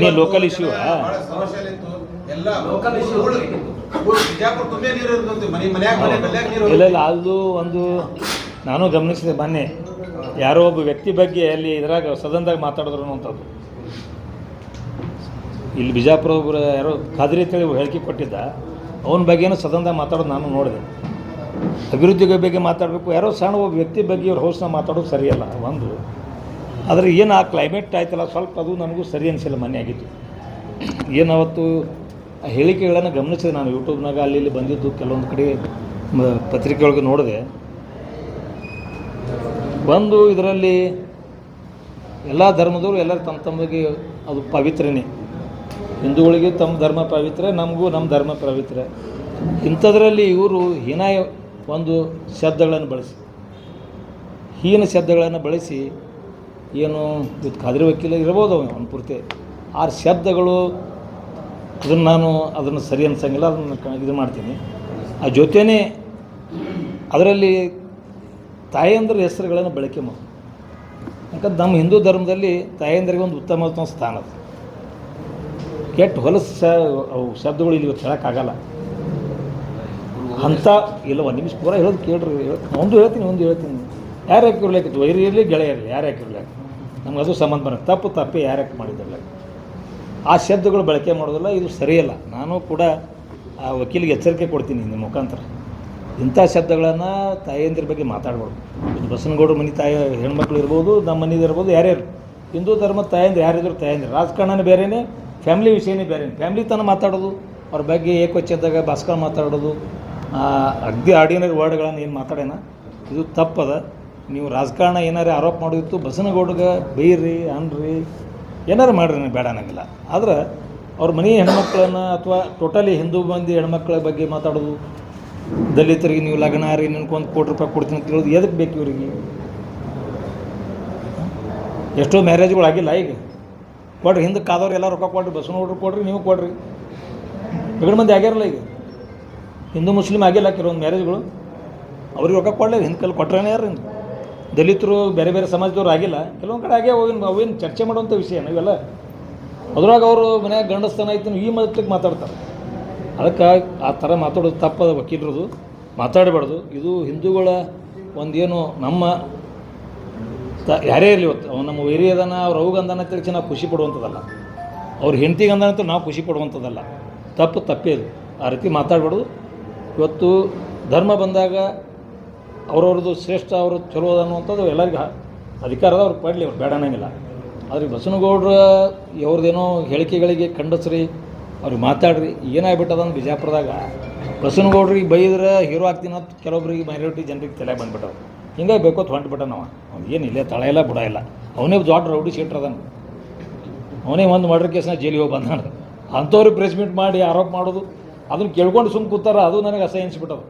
Local issue ಬಹಳ ಸಮಸ್ಯೆಲಿತ್ತು ಎಲ್ಲ Local issue ಊರು- ಬೇಕಿತ್ತು. ಊರು ಬಿಜಾಪುರ ತುಂಬೇ ನೀರು ಇರ್ತಂತೆ ಮನೆ ಮನ್ಯಾಗ ಮನೆ ಗಲ್ಯಾಗ ನೀರು ಇಲ್ಲ ಇಲ್ಲ ಅದು ಒಂದು ನಾನು ಗಮನಿಸಿದೆ ಮೊನ್ನೆ. ಯಾರೋ ಒಬ್ಬ ವ್ಯಕ್ತಿ ಬಗ್ಗೆ ಅಲ್ಲಿ ಇದ್ರಾಗ ಸದನದಾಗ ಮಾತಾಡಿದ್ರು ಅನ್ನುವಂಥದ್ದು. ಇಲ್ಲಿ ಬಿಜಾಪುರ ಒಬ್ಬರು ಯಾರೋ ಖಾದ್ರಿ ಅಂತೇಳಿ ಹೇಳಿಕೆ ಕೊಟ್ಟಿದ್ದ. ಅವನ ಬಗ್ಗೆನೂ ಸದನದಾಗ ಮಾತಾಡೋದು ನಾನು ನೋಡಿದೆ. ಅಭಿವೃದ್ಧಿ ಬಗ್ಗೆ ಮಾತಾಡಬೇಕು. ಯಾರೋ ಸಣ್ಣ ಒಬ್ಬ ವ್ಯಕ್ತಿ ಬಗ್ಗೆ ಇವ್ರ ಹೌಸ್ನ ಮಾತಾಡೋದು ಸರಿಯಲ್ಲ. ಒಂದು ಆದರೆ ಏನು ಆ ಕ್ಲೈಮೇಟ್ ಆಯ್ತಲ್ಲ, ಸ್ವಲ್ಪ ಅದು ನನಗೂ ಸರಿ ಅನಿಸಿಲ್ಲ, ಮನೆ ಆಗಿತ್ತು ಏನಾವತ್ತು ಹೇಳಿಕೆಗಳನ್ನು ಗಮನಿಸಿದೆ ನಾನು ಯೂಟ್ಯೂಬ್ನಾಗ ಅಲ್ಲಿ ಇಲ್ಲಿ ಬಂದಿದ್ದು, ಕೆಲವೊಂದು ಕಡೆ ಪತ್ರಿಕೆಯೊಳಗೆ ನೋಡಿದೆ. ಒಂದು ಇದರಲ್ಲಿ ಎಲ್ಲ ಧರ್ಮದವರು ಎಲ್ಲರೂ ತಮ್ಮ ತಮ್ಮಗೆ ಅದು ಪವಿತ್ರನೇ. ಹಿಂದೂಗಳಿಗೆ ತಮ್ಮ ಧರ್ಮ ಪವಿತ್ರ, ನಮಗೂ ನಮ್ಮ ಧರ್ಮ ಪವಿತ್ರ. ಇಂಥದ್ರಲ್ಲಿ ಇವರು ಹೀನಾಯ ಒಂದು ಶಬ್ದಗಳನ್ನು ಬಳಸಿ, ಹೀನ ಶಬ್ದಗಳನ್ನು ಬಳಸಿ ಏನು ಇವತ್ತು ಖಾದ್ರಿ ವಕೀಲ ಇರ್ಬೋದು ಅವನು ಪೂರ್ತಿ. ಆ ಶಬ್ದಗಳು, ಅದನ್ನು ನಾನು ಅದನ್ನು ಸರಿ ಅನ್ಸಂಗಿಲ್ಲ, ಅದನ್ನು ಇದು ಮಾಡ್ತೀನಿ. ಆ ಜೊತೆನೇ ಅದರಲ್ಲಿ ತಾಯಂದ್ರ ಹೆಸರುಗಳನ್ನು ಬಳಕೆ ಮಾಡಿ. ಯಾಕಂದ್ರೆ ನಮ್ಮ ಹಿಂದೂ ಧರ್ಮದಲ್ಲಿ ತಾಯಂದ್ರಿಗೆ ಒಂದು ಉತ್ತಮ ಸ್ಥಾನ ಅದು. ಕೆಟ್ಟ ಹೊಲಸು ಅವು ಶಬ್ದಗಳು ಇಲ್ಲಿ ಹೇಳೋಕ್ಕಾಗಲ್ಲ. ಅಂತ ಒಂದು ನಿಮಿಷ ಪೂರ ಹೇಳೋದು ಕೇಳ್ರಿ. ಒಂದು ಹೇಳ್ತೀನಿ ಒಂದು ಹೇಳ್ತೀನಿ. ಯಾರು ಯಾಕೆ ಇರ್ಲಿಕ್ಕೆ ವೈರಿ ಇರಲಿ ಗೆಳೆಯ ಇರಲಿ ಯಾರು ಯಾಕೆ ಇರ್ಲಿ ನಮ್ಗೆ ಅದು ಸಂಬಂಧ ಬರುತ್ತೆ. ತಪ್ಪು ತಪ್ಪು ಯಾರ್ಯಾಕೆ ಮಾಡಿದ್ರಲ್ಲ. ಆ ಶಬ್ದಗಳು ಬಳಕೆ ಮಾಡೋದಿಲ್ಲ ಇದು ಸರಿಯಲ್ಲ. ನಾನು ಕೂಡ ಆ ವಕೀಲಿಗೆ ಎಚ್ಚರಿಕೆ ಕೊಡ್ತೀನಿ ನಿಮ್ಮ ಮುಖಾಂತರ. ಇಂಥ ಶಬ್ದಗಳನ್ನು ತಾಯಂದಿರ ಬಗ್ಗೆ ಮಾತಾಡ್ಬಾರ್ದು. ಇದು ಬಸನಗೌಡರ ಮನೆ ತಾಯಿ ಹೆಣ್ಮಕ್ಳು ಇರ್ಬೋದು, ನಮ್ಮ ಮನೇದು ಇರ್ಬೋದು, ಯಾರ್ಯಾರು. ಹಿಂದೂ ಧರ್ಮದ ತಾಯಂದ್ರೆ, ಯಾರಿದ್ರು ತಾಯಂದ್ರೆ. ರಾಜಕಾರಣನೇ ಬೇರೆಯೇ ಫ್ಯಾಮ್ಲಿ ವಿಷಯನೇ ಬೇರೆ ಫ್ಯಾಮ್ಲಿ ತನಕ ಮಾತಾಡೋದು, ಅವ್ರ ಬಗ್ಗೆ ಏಕವಚನದಾಗ ಭಾಸ್ಕರ್ ಮಾತಾಡೋದು ಅಗ್ದಿ ಆರ್ಡಿನರಿ ವರ್ಡ್ಗಳನ್ನು ಏನು ಮಾತಾಡೋಣ ಇದು ತಪ್ಪದ. ನೀವು ರಾಜಕಾರಣ ಏನಾರು ಆರೋಪ ಮಾಡೋದಿತ್ತು ಬಸನಗೌಡಗೆ ಬೈರಿ ಅನ್ರಿ, ಏನಾರು ಮಾಡಿರಿ ನನಗೆ ಬೇಡ ಅನ್ನಂಗಿಲ್ಲ ಆದ್ರೆ ಅವ್ರ ಮನೆ ಹೆಣ್ಮಕ್ಳನ್ನು ಅಥವಾ ಟೋಟಲಿ ಹಿಂದೂ ಮಂದಿ ಹೆಣ್ಮಕ್ಳ ಬಗ್ಗೆ ಮಾತಾಡೋದು, ದಲಿತರಿಗೆ ನೀವು ಲಗ್ನ ರೀ ನಿನ್ಕೊಂದು ಕೋಟಿ ರೂಪಾಯಿ ಕೊಡ್ತೀನಿ ಅಂತ ಹೇಳೋದು ಎದಕ್ಕೆ ಬೇಕು ಇವರಿಗೆ? ಎಷ್ಟೋ ಮ್ಯಾರೇಜ್ಗಳು ಆಗಿಲ್ಲ ಈಗ. ಕೊಡ್ರಿ, ಹಿಂದೆ ಕಾದವ್ರು ಎಲ್ಲ ರೊಕ್ಕ ಕೊಡ್ರಿ ಬಸ್ಸನ್ನು ನೋಡ್ರಿ ಕೊಡ್ರಿ, ನೀವು ಕೊಡ್ರಿ. ಎರಡು ಮಂದಿ ಆಗ್ಯಾರಲ್ಲ ಈಗ. ಹಿಂದೂ ಮುಸ್ಲಿಮ್ ಆಗಿಲ್ಲ ಕೆಲವೊಂದು ಮ್ಯಾರೇಜ್ಗಳು ಅವ್ರಿಗೆ ರೊಕ್ಕ ಕೊಡಲಿ ಹಿಂದೆ ಕೊಟ್ರೇನೆ ಯಾರು ಹಿಂದೆ ದಲಿತರು ಬೇರೆ ಬೇರೆ ಸಮಾಜದವ್ರು ಆಗಿಲ್ಲ, ಕೆಲವೊಂದು ಕಡೆ ಆಗ್ಯಾವ ಅವೇನು ಅವೇನು ಚರ್ಚೆ ಮಾಡುವಂಥ ವಿಷಯ ಇವೆಲ್ಲ. ಅದ್ರಾಗ ಅವರು ಮನ್ಯಾಗ ಗಂಡಸ್ತನ ಐತಿ ಈ ಮತಕ್ಕೆ ಮಾತಾಡ್ತಾರೆ. ಅದಕ್ಕೆ ಆ ಥರ ಮಾತಾಡೋದು ತಪ್ಪದ ವಕೀಲರದು. ಮಾತಾಡಬಾರ್ದು. ಇದು ಹಿಂದೂಗಳ ಒಂದೇನು ನಮ್ಮ ತ, ಯಾರೇ ಇರಲಿ ಇವತ್ತು, ಅವ್ನು ನಮ್ಮ ವೈರಿಯದನ ಅವ್ರ ಅವ್ಗೆ ಅಂದಾನ ತಿಳ್ಸಿ ನಾವು ಖುಷಿ ಪಡುವಂಥದ್ದಲ್ಲ. ಅವ್ರ ಹೆಂಡ್ತಿಗೆ ನಾವು ಖುಷಿ ಪಡುವಂಥದ್ದಲ್ಲ. ತಪ್ಪು ತಪ್ಪೇ ಇದು ಆ ರೀತಿ ಮಾತಾಡಬಾರ್ದು. ಇವತ್ತು ಧರ್ಮ ಬಂದಾಗ ಅವ್ರವ್ರದ್ದು ಶ್ರೇಷ್ಠ, ಅವರು ಚಲೋ ಅನ್ನುವಂಥದ್ದು ಎಲ್ಲರಿಗೂ ಅಧಿಕಾರದ ಅವ್ರು ಪಡಲಿ, ಅವ್ರು ಬೇಡ ಅನ್ನಂಗಿಲ್ಲ. ಆದರೆ ಬಸವನಗೌಡ್ರ ಅವ್ರದ್ದೇನೋ ಹೇಳಿಕೆಗಳಿಗೆ ಖಂಡಸ್ರಿ, ಅವ್ರಿಗೆ ಮಾತಾಡ್ರಿ ಏನಾಗ್ಬಿಟ್ಟದಂದ್ರೆ ಬಿಜಾಪುರದಾಗ, ಬಸನಗೌಡ್ರಿಗೆ ಬೈದ್ರೆ ಹೀರೋ ಆಗ್ತೀನಿ ಅಂತ ಕೆಲವೊಬ್ರಿಗೆ ಮೈನಾರಿಟಿ ಜನರಿಗೆ ತಲೆ ಬಂದ್ಬಿಟ್ಟವು ಹಿಂಗಾಗಿ ಬೇಕೋತ್ ಹೊಂಟ್ಬಿಟ್ಟ ನಾವು ಅವ್ನು ಏನು ಇಲ್ಲೇ ತಳ ಇಲ್ಲ, ಬುಡ ಇಲ್ಲ. ಅವನೇ ದೊಡ್ಡ ರೌಡಿ ಶೀಟ್ರ್ ಅದಾನ. ಅವನೇ ಒಂದು ಮರ್ಡರ್ ಕೇಸ್ನ ಜೈಲಿಗೆ ಹೋಗಿ ಬಂದಾನ. ಅಂಥವ್ರಿಗೆ ಪ್ರೆಸ್ ಮೀಟ್ ಮಾಡಿ ಆರೋಪ ಮಾಡೋದು, ಅದನ್ನು ಕೇಳ್ಕೊಂಡು ಸುಮ್ಮ ಕೂತಾರ, ಅದು ನನಗೆ ಅಸಹ್ಯ ಅನಿಸ್ಬಿಟ್ಟದು.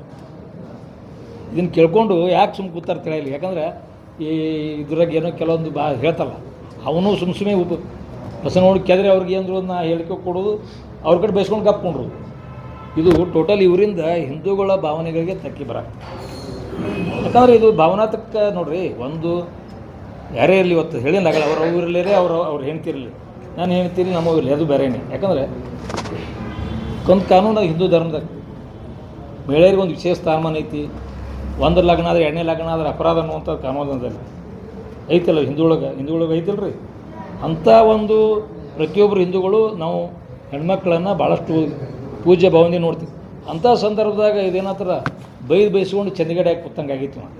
ಇದನ್ನು ಕೇಳ್ಕೊಂಡು ಯಾಕೆ ಸುಮ್ಮ ಕೂತಾರೆ ತಿಳಿಯಲಿ ಯಾಕಂದ್ರೆ ಈ ಇದ್ರಾಗ ಏನೋ ಕೆಲವೊಂದು ಬಾ ಹೇಳ್ತಲ್ಲ, ಅವನು ಸುಮ್ಮ ಸುಮ್ಮನೆ ಉಪ ಬಸವನಗೌಡ ಕೆದ್ರೆ ಅವ್ರಿಗೆ ಏನಂದ್ರು ನಾ ಹೇಳಿಕೆ ಕೊಡೋದು, ಅವ್ರ ಕಡೆ ಬೈಸ್ಕೊಂಡು ಕಪ್ಕೊಂಡ್ರು ಇದು ಟೋಟಲ್ ಇವರಿಂದ ಹಿಂದೂಗಳ ಭಾವನೆಗಳಿಗೆ ತಕ್ಕಿ ಬರ. ಯಾಕಂದ್ರೆ ಇದು ಭಾವನಾತ್ಮಕ ನೋಡ್ರಿ, ಒಂದು ಯಾರೇ ಇರಲಿ ಇವತ್ತು ಹೇಳಿದಾಗಲ್ಲ ಅವ್ರ ಊರಲ್ಲೇ ಅವರು ಅವ್ರು ಹೆಣ್ತಿರಲಿ ನಾನು ಹೇಳ್ತೀನಿ ನಮ್ಮ ಊರಲ್ಲಿ ಅದು ಬೇರೆನೇ. ಯಾಕಂದರೆ ಒಂದು ಕಾನೂನು ಹಿಂದೂ ಧರ್ಮದಾಗ ಮಹಿಳೆಯರಿಗೆ ಒಂದು ವಿಶೇಷ ಸ್ಥಾನಮಾನ ಐತಿ ಒಂದು ಲಗ್ನ ಆದ್ರೆ ಎರಡನೇ ಲಗ್ನ ಆದ್ರೆ ಅಪರಾಧ ಅನ್ನುವಂಥದ್ದು ಕಾನೂನದಲ್ಲಿ ಐತಲ್ಲ ಹಿಂದೂಳಗೆ ಹಿಂದೂಳಗೆ ಐತಿಲ್ಲ ರೀ ಅಂಥ ಒಂದು ಪ್ರತಿಯೊಬ್ಬರು ಹಿಂದೂಗಳು ನಾವು ಹೆಣ್ಮಕ್ಳನ್ನು ಭಾಳಷ್ಟು ಪೂಜೆ ಭಾವನೆ ನೋಡ್ತೀವಿ ಅಂಥ ಸಂದರ್ಭದಾಗ ಇದೇನತ್ರ ಬೈದು ಬೈಸ್ಕೊಂಡು ಚಂದಿಗಡೆ ಹಾಕಿ ಕೂತಂಗೆ ಆಗಿತ್ತು ನಾವು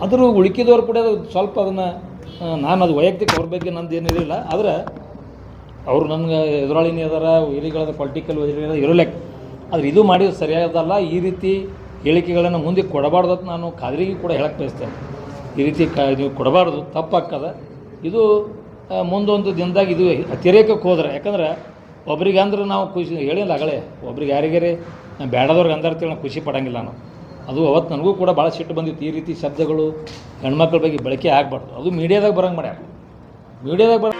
ಆದರೂ ಉಳಿಕಿದವ್ರು ಕೂಡ ಸ್ವಲ್ಪ ಅದನ್ನು ನಾನು ಅದು ವೈಯಕ್ತಿಕ ಅವ್ರ ಬಗ್ಗೆ ನಂದು ಏನಿರಲಿಲ್ಲ ಆದರೆ ಅವರು ನನಗೆ ಎದುರಾಳಿನೇ ಅದಾರ ವೈರಿಗಳದ ಪೊಲಿಟಿಕಲ್ ಇರಲಿಕ್ಕೆ ಆದರೆ ಇದು ಮಾಡಿದ್ದು ಸರಿಯಾದಲ್ಲ ಈ ರೀತಿ ಹೇಳಿಕೆಗಳನ್ನು ಮುಂದೆ ಕೊಡಬಾರ್ದು ಅಂತ ನಾನು ಖಾದ್ರಿಗೆ ಕೂಡ ಹೇಳಕ್ಕೆ ಬಯಸ್ತೇನೆ. ಈ ರೀತಿ ಕ, ನೀವು ಕೊಡಬಾರ್ದು, ತಪ್ಪಾಗ್ತದೆ. ಇದು ಮುಂದೊಂದು ದಿನದಾಗ ಇದು ಅತಿರೇಕಕ್ಕೆ ಹೋದ್ರೆ, ಯಾಕಂದ್ರೆ ಒಬ್ರಿಗೆ ಅಂದ್ರೆ ನಾವು ಖುಷಿ ಹೇಳಿಲ್ಲ ಆಗಲೇ, ಒಬ್ರಿಗೆ ಯಾರಿಗಾರೆ ಬೇಡದವ್ರಿಗೆ ಅಂದಾರ್ತೇಳಿ ನಾವು ಖುಷಿ ಪಡೋಂಗಿಲ್ಲ ನಾವು ಅದು ಅವತ್ತು ನನಗೂ ಕೂಡ ಭಾಳ ಸಿಟ್ಟು ಬಂದಿತ್ತು. ಈ ರೀತಿ ಶಬ್ದಗಳು ಹೆಣ್ಮಕ್ಳ ಬಗ್ಗೆ ಬಳಕೆ ಆಗಬಾರ್ದು. ಅದು ಮೀಡಿಯಾದಾಗ ಬರೋಂಗೆ ಮಾಡ್ಯಾರ. ಮೀಡಿಯಾದಾಗ ಬರ